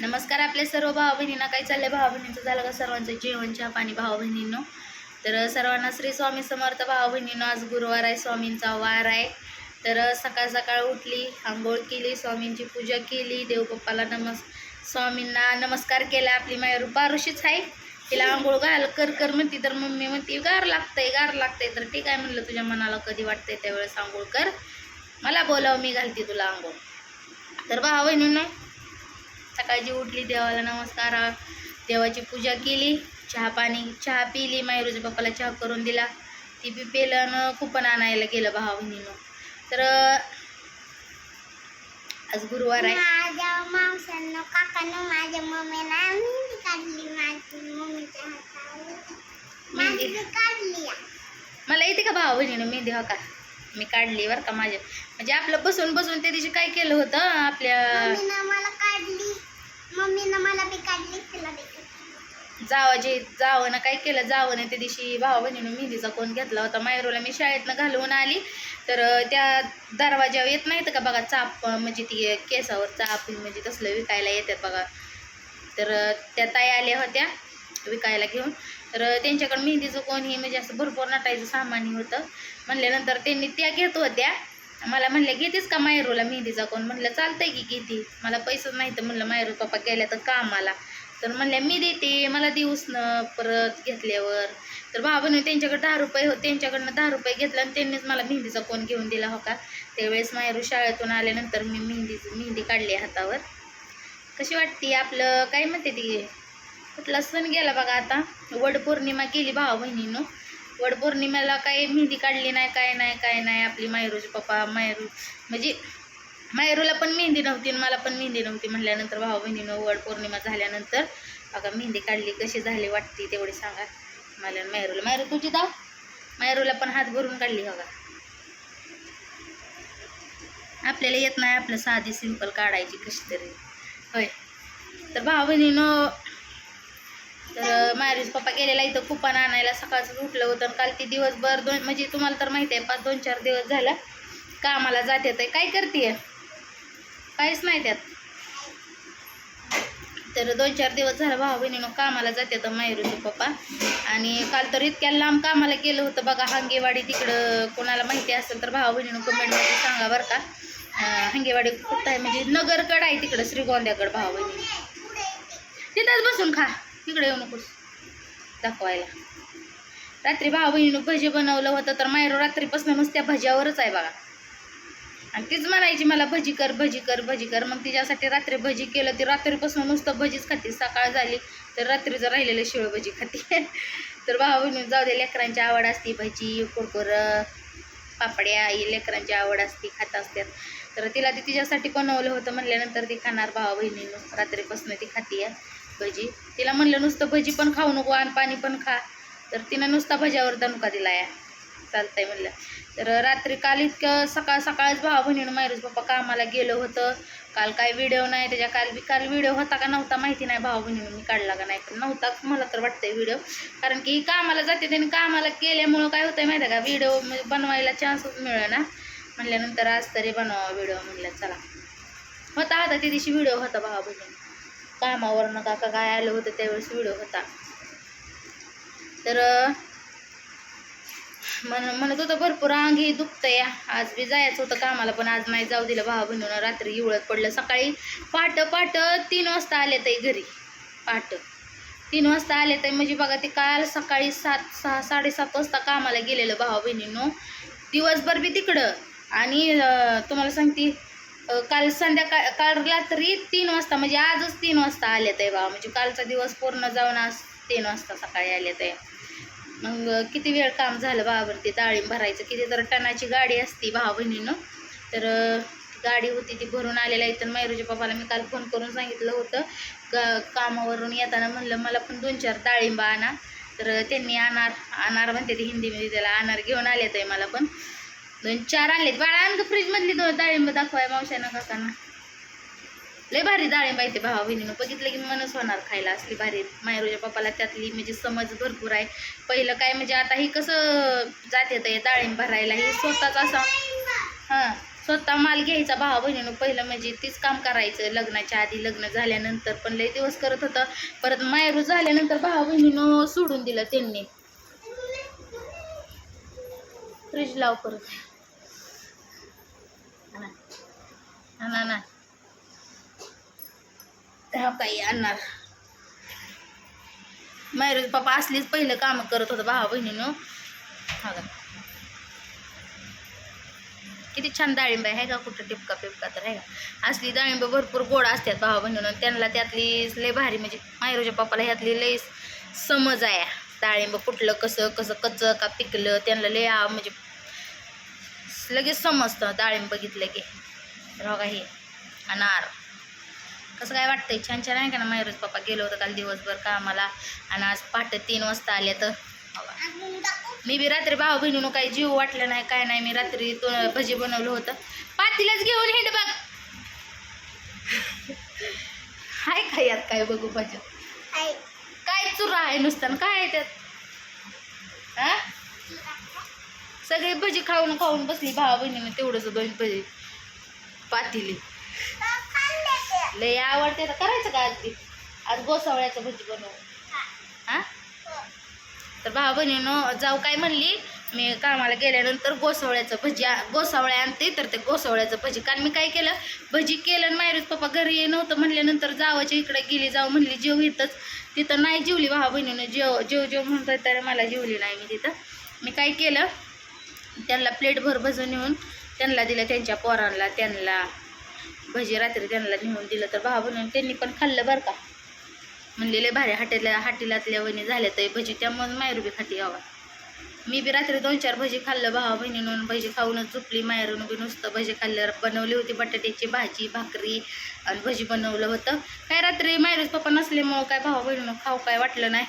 नमस्कार आपल्या सर्व भाव बहिणींना काय चाललंय भाव बहिणींचं झालं का सर्वांचं जेवण चहा पाणी? भाव बहिणींनो तर सर्वांना श्री स्वामी समर्थ भाव बहिणींनो आज गुरुवार आहे स्वामींचा वार आहे. तर सकाळ सकाळ उठली आंघोळ केली स्वामींची पूजा केली देवबाप्पाला नमस् स्वामींना नमस्कार केला. आपली माय रुपारुशीच आहे. तिला आंघोळ घाल कर कर म्हणती तर मम्मी म्हणती गार लागतंय गार लागतंय. तर ठीक आहे म्हणलं तुझ्या मनाला कधी वाटतंय त्यावेळेस आंघोळ कर. मला बोलावं मी घालते तुला आंघोळ. तर भाऊ बहिणींनो सकाळची उठली देवाला नमस्कार देवाची पूजा केली चहा पाणी चहा पिली मायरूच्या पप्पाला चहा करून दिला. ती बी पेलं आणि कुपन आणायला गेलं भावा बहिणीनं तर आज गुरुवार आहे. माझ्या मावसानं काकानं माझ्या मम्मीला मेहंदी काढली माझी मम्मीच्या हातावर मेहंदी? मेहंदी काढली. या. मला येते का भावा बहिणीनं मेहंदी? हो का? मी काढली बरं का माझ्या म्हणजे आपलं बसून बसून त्या दिवशी काय केलं होतं आपल्या मला मम्मीनं मला बी काढली तिला बी जावनं काय केलं? जावनं त्या दिवशी भावा बहिणीनं मेहंदीचा कोण घेतला होता. मायरूला मी शाळेतनं घालवून आली. तर त्या दरवाजावर येत नाहीत का बघा? चाप म्हणजे ती केसावर चाप म्हणजे तसलं विकायला येतात बघा. तर त्या ताई आल्या होत्या विकायला घेऊन. तर त्यांच्याकडे मेहंदीचं कोणी म्हणजे असं भरपूर नटायचं सामान्य होतं. म्हणल्यानंतर त्यांनी त्या घेत होत्या. मला म्हणले घेतेस का मायरूला मेहंदीचा कोण? म्हणलं चालतंय की घेते. मला पैसेच नाही तर म्हणलं मायरू पप्पा गेल्या तर कामाला तर म्हणल्या मी देते मला देऊस न परत घेतल्यावर. तर बाबाने त्यांच्याकडे दहा रुपये हो त्यांच्याकडनं दहा रुपये घेतला आणि त्यांनीच मला मेहंदीचा कोण घेऊन दिला हो का? त्यावेळेस मायरू शाळेतून आल्यानंतर मी मेहंदी मेहंदी काढली हातावर. कशी वाटते आपलं? काय म्हणते ती? कुठला सण गेला बघा आता. वडपौर्णिमा केली भावा बहिणीनं वडपौर्णिमेला काही काय मेहंदी काढली नाही काय नाही काय नाही. आपली मायरूचे पप्पा मायरू म्हणजे मायरूला पण मेहंदी नव्हती मला पण मेहंदी नव्हती म्हटल्यानंतर भाऊ बहिणीनं वड पौर्णिमा झाल्यानंतर बघा मेहंदी काढली कशी झाली वाटते तेवढी सांगा. मला मायरूला मायरू तुझी दाव मायरूला पण हात भरून काढली बघा आपल्याला येत नाही आपलं साधी सिंपल काढायची कशी तरी. होय. तर भाऊ बहिणीनं तर मायरूज पप्पा गेलेला इथं कुपन आणायला. सकाळचं उठलं होतं आणि काल ती दिवसभर दोन म्हणजे तुम्हाला तर माहिती आहे पाच दोन चार दिवस झालं कामाला जाते तर काय करते काहीच नाही त्यात. तर दोन चार दिवस झालं भाऊ बहिणीनं कामाला जाते तर मायरूचे पप्पा. आणि काल तर इतक्या लांब कामाला गेलं होतं बघा हांगेवाडी तिकडं. कोणाला माहिती असेल तर भाऊ बहिणीनं कमेंटमध्ये सांगा बरं का. हंगेवाडी हांगेवाडी कुठं आहे? म्हणजे नगरकड आहे तिकडं श्रीगोंद्याकडं भाऊ बहिणी तिथंच बसून खा. तिकडे येऊ नकोस. दाखवायला. रात्री भावा बहिणीनं भजी बनवलं होतं तर मायरो रात्रीपासून नुसत्या भज्यावरच आहे बघा. आणि तीच म्हणायची मला भजी कर भजी कर भजी कर. मग तिच्यासाठी रात्री भजी केलं ती रात्रीपासून नुसतं भजीच खाते. सकाळ झाली तर रात्रीचं राहिलेलं शिळ भजी खाते. तर भाऊ बहिणी जाऊ दे लेकरांची आवड असते भजी कुरकुर पापड्या ही लेकरांची आवड असते खात असतात तर तिला ती तिच्यासाठी बनवलं होतं म्हणल्यानंतर ती खाणार भावा बहिणीनं रात्रीपासून ती खाते भजी. तिला म्हणलं नुसतं भजी पण खाऊ नको आणि पाणी पण खा. तर तिनं नुसता भज्यावर दणका दिला या. चालतंय म्हणलं. तर रात्री काल इतकं सकाळ सकाळच भावा बहिणीनं मायरूज पप्पा कामाला गेलं होतं. काल काय व्हिडिओ नाही त्याच्या काल बी काल व्हिडिओ होता का नव्हता माहिती नाही भावा बहिणीनं मी काढला का नाही. पण नव्हता मला तर वाटतंय व्हिडिओ कारण की कामाला जाते त्यांनी कामाला केल्यामुळं काय होतंय माहिती आहे का व्हिडिओ म्हणजे बनवायला चान्सच मिळेल ना म्हणल्यानंतर आज तरी बनवा व्हिडिओ म्हणलं चला. होता होता त्या दिवशी व्हिडिओ होता भावा बहिणी कामावरनं काका काय आलं होतं त्यावेळेस व्हिडिओ होता. तर म्हण म्हणत होतं भरपूर अंग दुखतं या आज बी जायचं होतं कामाला पण आज नाही जाऊ दिलं भावा बहिणीनं. रात्री इवळत पडलं. सकाळी पाट पाट तीन वाजता आले ते घरी. पाट तीन वाजता आले तर म्हणजे बघा ते काल सकाळी सात सहा साडेसात वाजता कामाला गेलेलं भावा बहिणीनं. दिवसभर बी तिकडं. आणि तुम्हाला सांगते काल संध्याकाळ काल रात्री तीन वाजता म्हणजे आजच तीन वाजता आले ते बा. म्हणजे कालचा दिवस पूर्ण जाऊन आज तीन वाजता सकाळी आले ते. मग किती वेळ काम झालं बाबावरती डाळिंब भरायचं. किती तर टनाची गाडी असती भावा बहिणीनं. तर गाडी होती ती भरून आलेला आहे. तर मयुरीच्या पप्पाला मी काल फोन करून सांगितलं होतं. ग कामावरून येताना म्हणलं मला पण दोन चार डाळिंब आणा. तर त्यांनी अनार अनार म्हणते ते हिंदीमध्ये त्याला अनार घेऊन आले ते मला पण. दोन चार आणले बाळा आण फ्रीजमधली दोन डाळिंब दाखवाय मावशानं काकांना. लय भारी डाळिंब आहे ते भावा बहिणीनं. बघितलं की मनच होणार खायला असली भारी. मायरूच्या पप्पाला त्यातली म्हणजे समज भरपूर आहे. पहिलं काय म्हणजे आता ही कसं जाते हे डाळिंब भरायला. हे स्वतःच असा हां स्वतः माल घ्यायचा भावा बहिणीनं. पहिलं म्हणजे तीच काम करायचं. लग्नाच्या आधी लग्न झाल्यानंतर पण लय दिवस करत होतं. परत मायरू झाल्यानंतर भावा बहिणीनं सोडून दिलं त्यांनी. फ्रीज लाव परत आणा. आणा ना हा काही आणणार. मायरोज पप्पा असलीच पहिलं काम करत होतं भावा बहिणीनं. हा का. किती छान डाळिंब आहे का? कुठं टिपका पिपका तर आहे का? असली डाळिंब भरपूर गोड असतात भावा बहिणीनं. त्यांना त्यातली लय भारी म्हणजे मायरोच्या पप्पाला ह्यातली लय समज आहे. डाळिंब कुठलं कसं कसं कच्चं का पिकलं त्यांना लय म्हणजे लगेच समजतं. डाळिंब बघितलं की. बघा हे अनार. कसं काय वाटतंय? छान छान आहे का ना मायरूज पप्पा? गेलो होतं काल दिवसभर कामाला आणि आज पहाटे तीन वाजता आले तर. मी बी रात्री भाऊ बहिणीनं काही जीव वाटलं नाही काय नाही. मी रात्री तो भजी बनवलं होतं. पातीलाच घेऊन हिंड बघ हाय काय यात काय बघू भजी. काय चुरा आहे नुसतं काय आहे त्यात? हा सगळी भजी खाऊन खाऊन बसली भावा बहिणीने तेवढंच दोन भजी. पातीली. लय आवडते तर करायचं का ती आज गोसावळ्याचं भजी बनवू. हा. हा. तर भावा बहिणीनं जाऊ काय म्हणली? मी कामाला गेल्यानंतर गोसावळ्याचं भजी गोसावळ्या आणते तर ते गोसावळ्याचं भजी. कारण मी काय केलं? भजी केलं आणि मायरूज पप्पा घरी ये नव्हतं म्हणल्यानंतर जावाच्या इकडे गेली जाऊ म्हणली जेव इथंच. तिथं नाही जेवली भावा बहिणीनं जेव जेव जेव म्हणतोय तर मला जेवली नाही मी तिथं. मी काय केलं? त्यांना प्लेटभर भजून नेऊन त्यांना दिलं त्यांच्या पोरांना त्यांना. भजी रात्री त्यांना नेऊन दिलं तर भावा बनवून त्यांनी पण खाल्लं बरं का. म्हणलेले भारी हाटेला हाटेलातल्या वहिनी झाल्या तर भजी त्यामुळे मायरू बी खाती यावा मी बी रात्री दोन चार भजी खाल्लं भावा बहिणीनं भजी खाऊनच झोपली. मायरून बी नुसतं भजी खाल्लं बनवली होती बटाट्याची भाजी भाकरी आणि भजी बनवलं होतं. काय रात्री मायरूज पप्पा नसल्यामुळं काय भावा बहिणीनं खाऊ काय वाटलं नाही.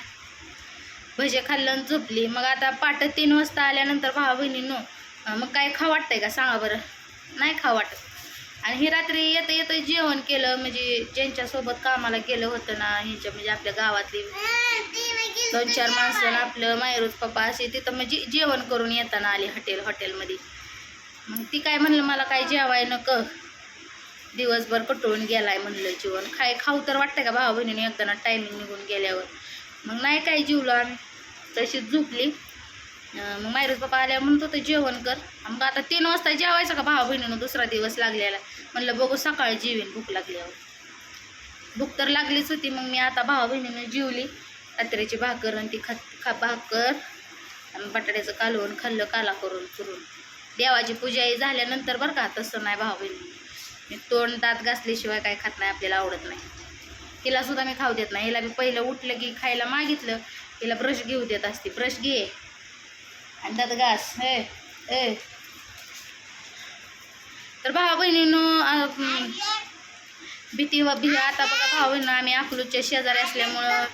भजी खाल्लं आणि झोपली. मग आता पाट तीन वाजता आल्यानंतर भावा बहिणीनं मग काय खा वाटतंय का? सांगा बरं. नाही खा वाटत. आणि ही रात्री येतं येतं जेवण केलं म्हणजे ज्यांच्यासोबत कामाला गेलं होतं ना ह्यांच्या म्हणजे आपल्या गावातली दोन चार माणसं आपलं मायरूज पप्पा असे तिथं म्हणजे जेवण करून येताना आली हॉटेल हॉटेलमध्ये मग ती काय म्हणलं मला काय जेवाय नको. दिवसभर कटळून गेलाय म्हणलं जेवण. खाय खाऊ तर वाटतं का भाऊ बहिणीने? एकदा टायमिंग निघून गेल्यावर. मग नाही काय जेवलो आम्ही. तशीच झोपली. मग मायरूज पप्पा आल्या म्हणत होतं जेवण कर. मग आता तीन वाजता जेवायचं का भावा बहिणीनं दुसरा दिवस लागलेला. म्हणलं बघू सकाळी जेवीन भूक लागल्यावर. भूक तर लागलीच होती मग मी आता भावा बहिणीनं जेवली. रात्रीची भाकर आणि ती खा खा भाकर. बटाट्याचं कालवून खाल्लं काला करून करून देवाची पूजाही झाल्यानंतर बरं का तसं नाही भावा बहिणी. मी तोंड दात घासल्याशिवाय काय खात नाही आपल्याला आवडत नाही. हिला सुद्धा मी खाऊ देत नाही. हिला मी पहिलं उठलं की खायला मागितलं. तिला ब्रश घेऊ देत असते. ब्रश घे. आणि दात घास हे ए. तर भावा बहिणीनं भीती व भी आता बघा भाऊ बहिणं आम्ही अकलूजच्या शेजारी असल्यामुळं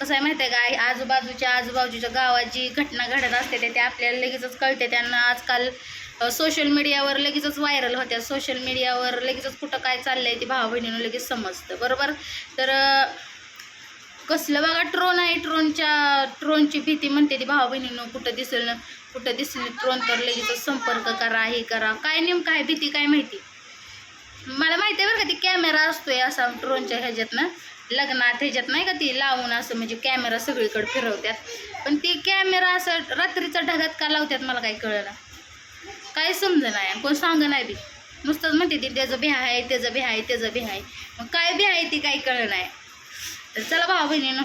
कसं आहे माहिती आहे का? आजूबाजूच्या आजूबाजूच्या गावात जी घटना घडत असते ते- ते आपल्याला लगेचच कळते. त्यांना आजकाल सोशल मीडियावर लगेचच व्हायरल होत्या. सोशल मीडियावर लगेचच कुठं काय चाललंय ते भावा बहिणीनं लगेच समजतं. बरोबर? तर कसलं बघा ट्रोन आहे. ट्रोनच्या ट्रोनची भीती म्हणते ती भावा बहिणीनं कुठं दिसेल ना. कुठं दिसली ड्रोन तर लगेच संपर्क करा हे करा. काय नेमकं आहे भीती काय माहिती? मला माहिती आहे बरं का ती कॅमेरा असतोय असा ड्रोनच्या ह्याच्यात ना लग्नात ह्याच्यात नाही का ती लावून असं म्हणजे कॅमेरा सगळीकडे फिरवतात पण ती कॅमेरा असं रात्रीचा ढगात का लावतात मला काही कळलं काय समज नाही कोण सांग नाही बी. नुसतंच म्हणते ती त्याचं बिहा आहे त्याचं बिहा आहे त्याचं बिहा आहे. मग काय बिहा आहे ती काही कळलं नाही. तर चला भाऊ बहिणीनं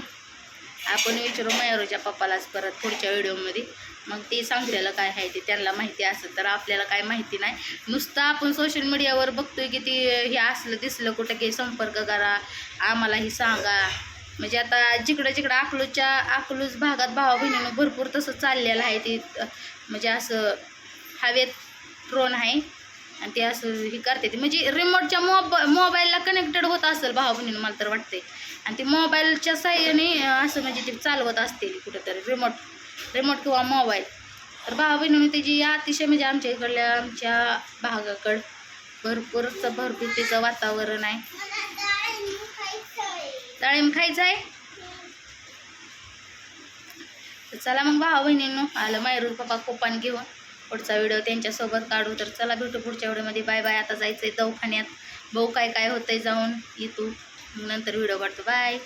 आपण विचारू मयूरच्या पप्पालाच परत पुढच्या व्हिडिओमध्ये. मग ते सांगलेलं काय आहे ते त्यांना माहिती असेल तर आपल्याला काय माहिती नाही. नुसतं आपण सोशल मीडियावर बघतोय की ती हे असलं दिसलं कुठं काही संपर्क करा आम्हाला हे सांगा. म्हणजे आता जिकडं जिकडं अकलूजच्या अकलूज भागात भावा बहिणीनं भरपूर तसं चाललेलं आहे ते म्हणजे असं हवेत ट्रोन आहे. आणि ते असं हे करते ते. म्हणजे रिमोटच्या मोबा मोबाईलला कनेक्टेड होत असेल भावा बहिणीनं मला तर वाटते आणि ते मोबाईलच्या साह्याने असं म्हणजे ते चालवत असते कुठंतरी रिमोट रिमोट किंवा मोबाईल तर भावा बहिणीने त्याची अतिशय म्हणजे आमच्या इकडल्या आमच्या भागाकडं भरपूरच भरभीतीचं वातावरण आहे. डाळिंब डाळिंब खायचं आहे तर चला मग भावा बहिणींनो आलं मायरूर पप्पा कोपान घेऊन. पुढचा व्हिडिओ त्यांच्यासोबत काढू. तर चला भेटू पुढच्या व्हिडिओमध्ये. Bye bye. आता जायचं आहे दवाखान्यात. भाऊ काय काय होतंय जाऊन. येतो. नंतर व्हिडिओ काढतो. बाय.